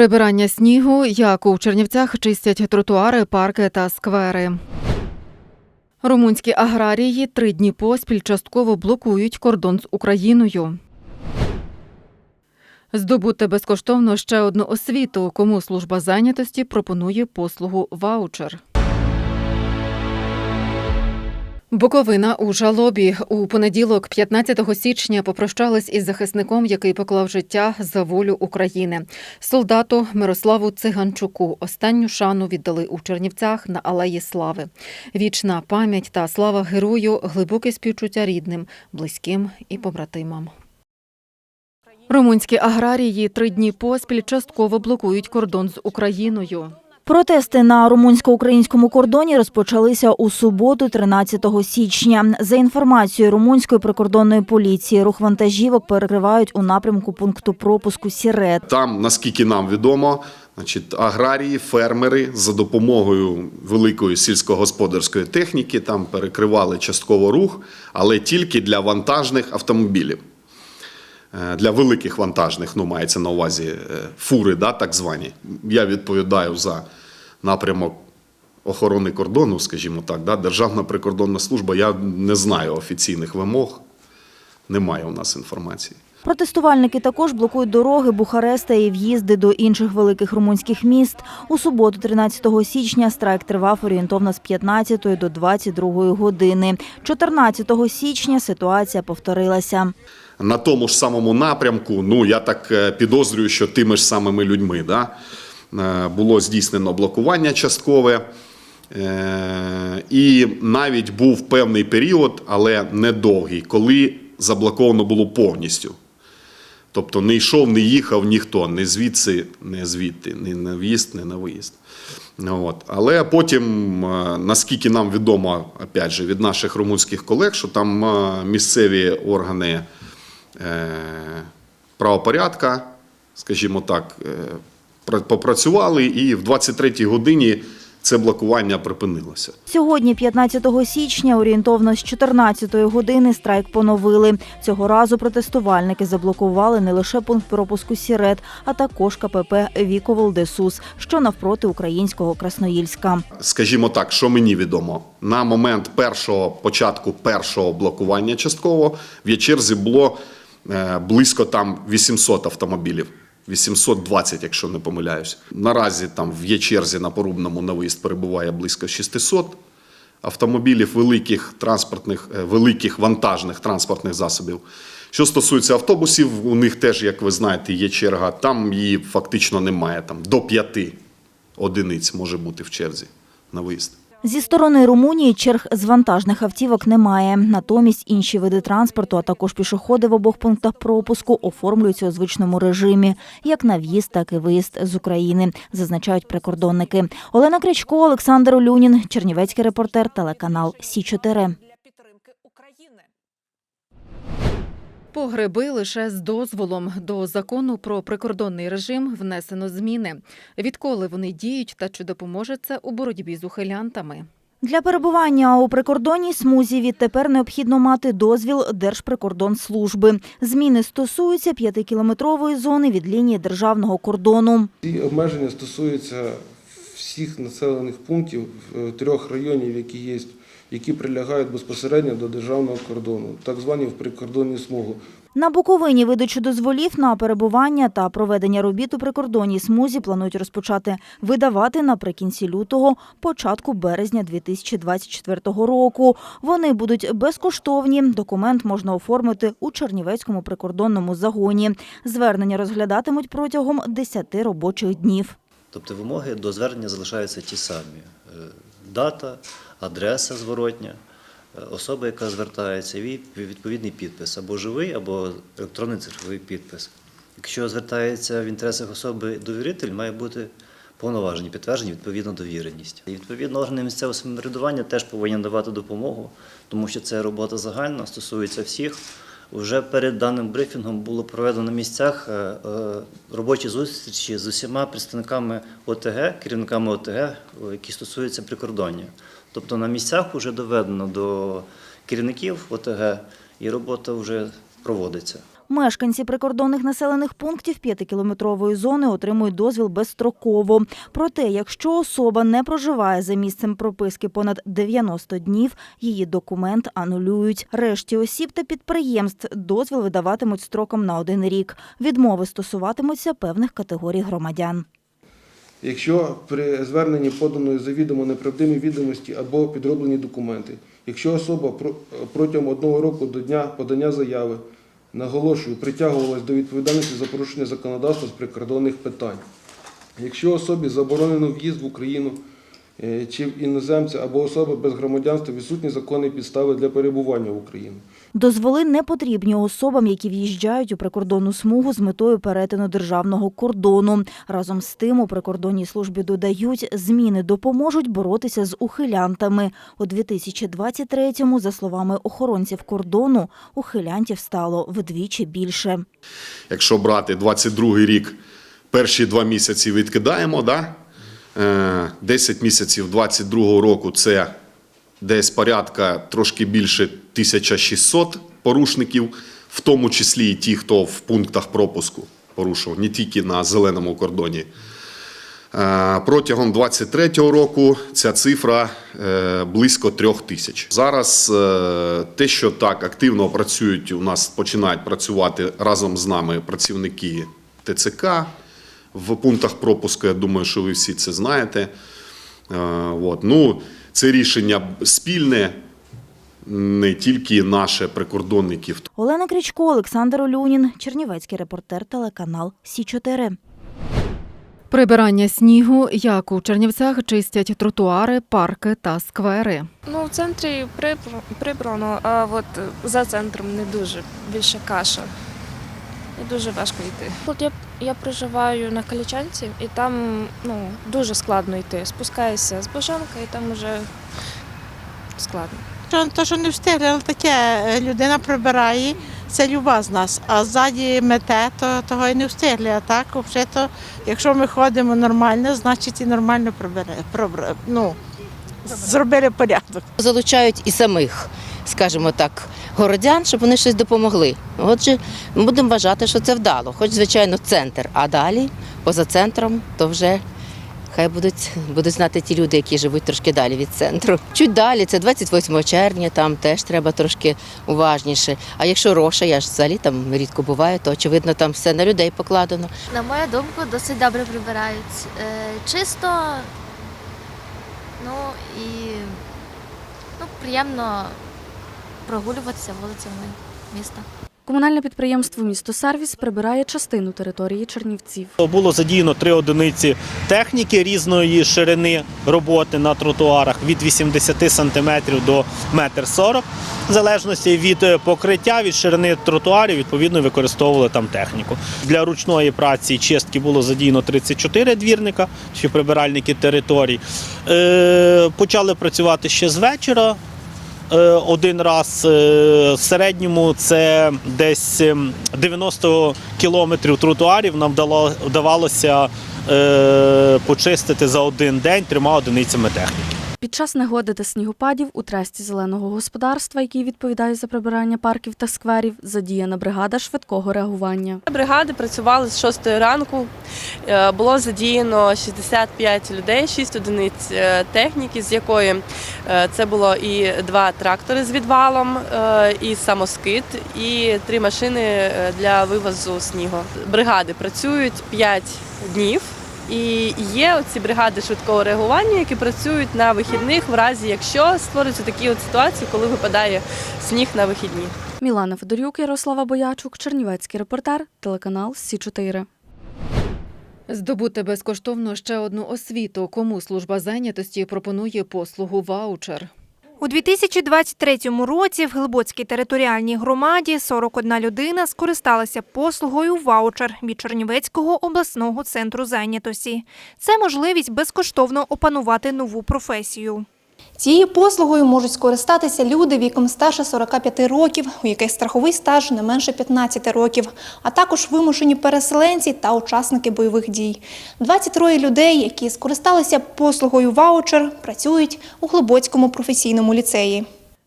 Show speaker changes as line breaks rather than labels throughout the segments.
Прибирання снігу, як у Чернівцях чистять тротуари, парки та сквери. Румунські аграрії три дні поспіль частково блокують кордон з Україною. Здобути безкоштовно ще одну освіту, кому служба зайнятості пропонує послугу ваучер. Буковина у жалобі у понеділок, 15 січня, попрощались із захисником, який поклав життя за волю України. Солдату Мирославу Циганчуку останню шану віддали у Чернівцях на Алеї Слави. Вічна пам'ять та слава герою, глибоке співчуття рідним, близьким і побратимам. Румунські аграрії три дні поспіль частково блокують кордон з Україною.
Протести на румунсько-українському кордоні розпочалися у суботу, 13 січня. За інформацією румунської прикордонної поліції, рух вантажівок перекривають у напрямку пункту пропуску Сірет.
Там, наскільки нам відомо, значить, аграрії, фермери за допомогою великої сільськогосподарської техніки там перекривали частково рух, але тільки для вантажних автомобілів. Е, Для великих вантажних, ну, мається на увазі е, фури, да, так звані. Я відповідаю за напрямок охорони кордону, скажімо так. Да, Державна прикордонна служба. Я не знаю офіційних вимог, немає у нас інформації.
Протестувальники також блокують дороги Бухареста і в'їзди до інших великих румунських міст. У суботу, 13 січня, страйк тривав орієнтовно з 15 до 22 години. 14 січня ситуація повторилася.
на тому ж самому напрямку, ну я так е, підозрюю, що тими ж самими людьми да, було здійснено блокування часткове. Е, І навіть був певний період, але недовгий, коли заблоковано було повністю. Тобто не йшов, не їхав ніхто, не звідси, не звідти, ні на в'їзд, ні на виїзд. От. Але потім, е, наскільки нам відомо, опять же, від наших румунських колег, що там е, місцеві органи е, правопорядка, скажімо так, е, попрацювали, і в 23-й годині це блокування припинилося.
Сьогодні, 15 січня, орієнтовно з 14 години страйк поновили. Цього разу протестувальники заблокували не лише пункт пропуску Сірет, а також КПП Віко Волдесус, що навпроти українського Красноїльська.
скажімо так, що мені відомо, на момент першого початку першого блокування частково в Ячерзі було е, близько там 800 автомобілів. 820, якщо не помиляюсь. Наразі там в Ячерзі на Порубному на виїзд перебуває близько 600 автомобілів великих транспортних, е, великих вантажних транспортних засобів. Що стосується автобусів, у них теж, як ви знаєте, є черга. Там її фактично немає. Там до п'яти одиниць може бути в черзі на виїзд.
Зі сторони Румунії черг з вантажних автівок немає. Натомість інші види транспорту, а також пішоходи в обох пунктах пропуску оформлюються у звичному режимі, як на в'їзд, так і виїзд з України, зазначають прикордонники. Олена Крячко, Олександр Олюнін, Чернівецький репортер, телеканал Сі 4
Погреби лише з дозволом до закону про прикордонний режим внесено зміни. Відколи вони діють та чи допоможе це у боротьбі з ухилянтами?
Для перебування у прикордонній смузі відтепер необхідно мати дозвіл Держприкордонслужби. Зміни стосуються п'ятикілометрової зони від лінії державного кордону.
Ці обмеження стосуються всіх населених пунктів е, трьох районів, які є, які прилягають безпосередньо до державного кордону, так звані в прикордонні смугу.
На Буковині видачу дозволів на перебування та проведення робіт у прикордонній смузі планують розпочати видавати наприкінці лютого, початку березня 2024 року. Вони будуть безкоштовні. Документ можна оформити у Чернівецькому прикордонному загоні. Звернення розглядатимуть протягом 10 робочих днів.
Тобто вимоги до звернення залишаються ті самі: Е, дата, адреса зворотня, е, особа, яка звертається, і відповідний підпис або живий, або електронний цифровий підпис. Якщо звертається в інтересах особи довіритель, має бути повноважені, підтверджені відповідно довіреність. І відповідно органи місцевого самоврядування теж повинні давати допомогу, тому що це робота загальна, стосується всіх. Вже перед даним брифінгом було проведено на місцях е, е, робочі зустрічі з усіма представниками ОТГ, керівниками ОТГ, е, які стосуються прикордоння. Тобто на місцях вже доведено до керівників ОТГ і робота вже проводиться.
Мешканці прикордонних населених пунктів п'ятикілометрової зони отримують дозвіл безстроково. Проте, якщо особа не проживає за місцем прописки понад 90 днів, її документ анулюють. Решті осіб та підприємств дозвіл видаватимуть строком на один рік. Відмови стосуватимуться певних категорій громадян.
Якщо при зверненні подано завідомо неправдиві відомості або підроблені документи, якщо особа про- протягом одного року до дня подання заяви, наголошую, притягувалась до відповідальності за порушення законодавства з прикордонних питань, якщо особі заборонено в'їзд в Україну е, чи в іноземця або особи без громадянства відсутні законні підстави для перебування в Україні.
Дозволи не потрібні особам, які в'їжджають у прикордонну смугу з метою перетину державного кордону. Разом з тим у прикордонній службі додають, зміни допоможуть боротися з ухилянтами. У 2023-му, за словами охоронців кордону, ухилянтів стало вдвічі більше.
Якщо брати 22 рік, перші два місяці відкидаємо, да? Е, 10 місяців 22 року це десь порядка трошки більше 1600 порушників, в тому числі і ті, хто в пунктах пропуску порушував, не тільки на зеленому кордоні. Е, Протягом 23-го року ця цифра е, близько трьох тисяч. Зараз е, те, що так активно працюють, у нас починають працювати разом з нами працівники ТЦК в пунктах пропуску. Я думаю, що ви всі це знаєте. Ну, це рішення спільне, не тільки наше прикордонників.
Олена Крічко, Олександр Олюнін, Чернівецький репортер, телеканал Сі 4
Прибирання снігу, як у Чернівцях чистять тротуари, парки та сквери.
Ну, в центрі прибрано, а от за центром не дуже. Більше каша. І дуже важко йти. От я, я проживаю на Калічанці, і там ну, дуже складно йти. Спускаюся з Божанка, і там вже складно.
Що, то, що не встигли, але таке е, людина прибирає, це люба з нас. А ззаді мете, то того і не встигли. А так, взагалі, то, якщо ми ходимо нормально, значить і нормально прибере, пробра- ну, зробили порядок.
залучають і самих, скажімо так, городян, щоб вони щось допомогли. Отже, ми будемо вважати, що це вдало, хоч, звичайно, центр, а далі, поза центром, то вже хай будуть, будуть знати ті люди, які живуть трошки далі від центру. Чуть далі, це 28 червня, там теж треба трошки уважніше. А якщо роша, я ж взагалі там рідко буваю, то очевидно там все на людей покладено.
На мою думку, досить добре прибирають. Е, Чисто, ну і ну, приємно прогулюватися вулицями міста.
Комунальне підприємство Місто Сервіс прибирає частину території Чернівців.
Було задіяно три одиниці техніки різної ширини роботи на тротуарах від 80 см до 1,40 м. В залежності від е, покриття, від ширини тротуарів, відповідно, використовували там техніку. Для ручної праці чистки було задіяно 34 двірника чи прибиральники територій. Е, почали працювати ще з вечора. Е, один раз. Е, В середньому це десь ем, 90 кілометрів тротуарів нам вдавалося е, почистити за один день трьома одиницями техніки.
Під час негоди та снігопадів у тресті зеленого господарства, який відповідає за прибирання парків та скверів, задіяна бригада швидкого реагування.
Бригади працювали з 6 ранку. Е, Було задіяно 65 людей, 6 одиниць е, техніки, з якої е, це було і два трактори з відвалом, і самоскид, і три машини для вивозу снігу. Бригади працюють 5 днів. І є оці бригади швидкого реагування, які працюють на вихідних, в разі якщо створюються такі от ситуації, коли випадає сніг на вихідні.
Мілана Федорюк, Ярослава Боячук, Чернівецький репортер, телеканал Сі 4
Здобути безкоштовно ще одну освіту. Кому служба зайнятості пропонує послугу ваучер.
У 2023 році в Глибоцькій територіальній громаді 41 людина скористалася послугою ваучер від Чернівецького обласного центру зайнятості. Це можливість безкоштовно опанувати нову професію.
Цією послугою можуть скористатися люди віком старше 45 років, у яких страховий стаж не менше 15 років, а також вимушені переселенці та учасники бойових дій. 23 людей, які скористалися послугою ваучер, працюють у Глибоцькому професійному ліцеї.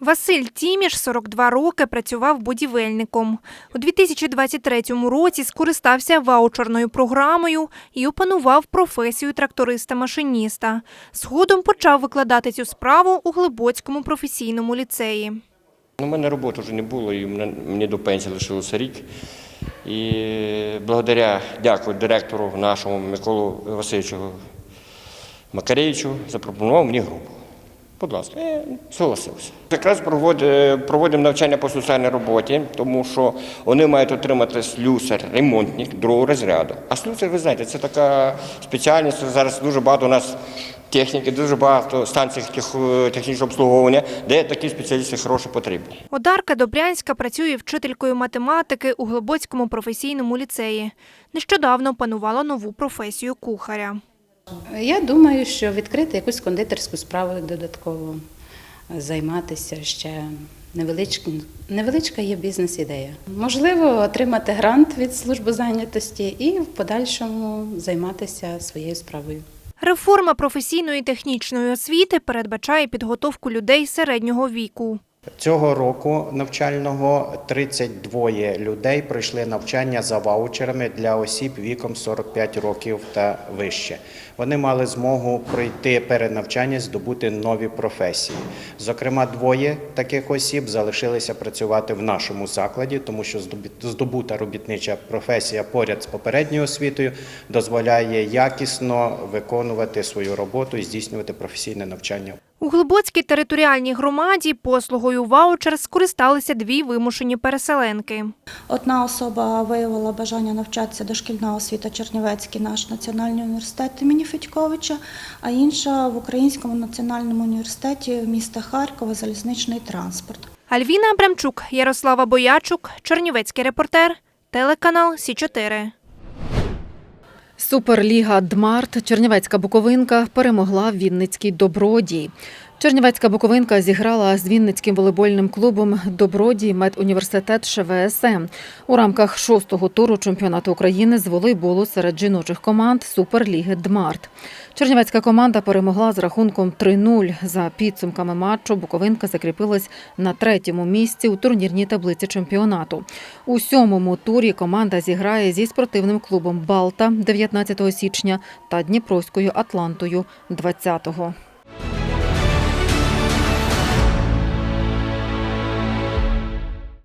Василь Тіміш 42 роки працював будівельником. У 2023 році скористався ваучерною програмою і опанував професію тракториста-машиніста. Згодом почав викладати цю справу у Глибоцькому професійному ліцеї.
У мене роботи вже не було, і мені до пенсії лишилося рік. І благодаря, дякую директору нашому Миколу Васильовичу Макаревичу, запропонував мені групу. Будь ласка, я согласився. Якраз провод- проводимо навчання по соціальній роботі, тому що вони мають отримати слюсар, ремонтник другого розряду. А слюсар, ви знаєте, це така спеціальність. Зараз дуже багато у нас техніки, дуже багато станцій технічного обслуговування, де такі спеціалісти хороші потрібні.
Одарка Добрянська працює вчителькою математики у Глибоцькому професійному ліцеї. Нещодавно опанувала нову професію кухаря.
Я думаю, що відкрити якусь кондитерську справу додатково, займатися ще невеличка, невеличка є бізнес-ідея. Можливо, отримати грант від служби зайнятості і в подальшому займатися своєю справою.
Реформа професійної технічної освіти передбачає підготовку людей середнього віку.
Цього року навчального 32 людей пройшли навчання за ваучерами для осіб віком 45 років та вище. Вони мали змогу пройти перенавчання, здобути нові професії. Зокрема, двоє таких осіб залишилися працювати в нашому закладі, тому що здобута робітнича професія поряд з попередньою освітою дозволяє якісно виконувати свою роботу і здійснювати професійне навчання.
У Глибоцькій територіальній громаді послугою ваучер скористалися дві вимушені переселенки.
Одна особа виявила бажання навчатися дошкільна освіта Чернівецький наш національний університет імені Федьковича, а інша в Українському національному університеті міста Харкова залізничний транспорт.
Альвіна Абрамчук, Ярослава Боячук, Чернівецький репортер, телеканал Сі 4
Суперліга Дмарт Чернівецька Буковинка перемогла Вінницький Добродій. Чернівецька Буковинка зіграла з Вінницьким волейбольним клубом Добродій медуніверситет ШВСМ у рамках шостого туру чемпіонату України з волейболу серед жіночих команд Суперліги Дмарт. Чернівецька команда перемогла з рахунком 3-0. За підсумками матчу Буковинка закріпилась на третьому місці у турнірній таблиці чемпіонату. У сьомому турі команда зіграє зі спортивним клубом Балта 19 січня та Дніпровською Атлантою 20-го.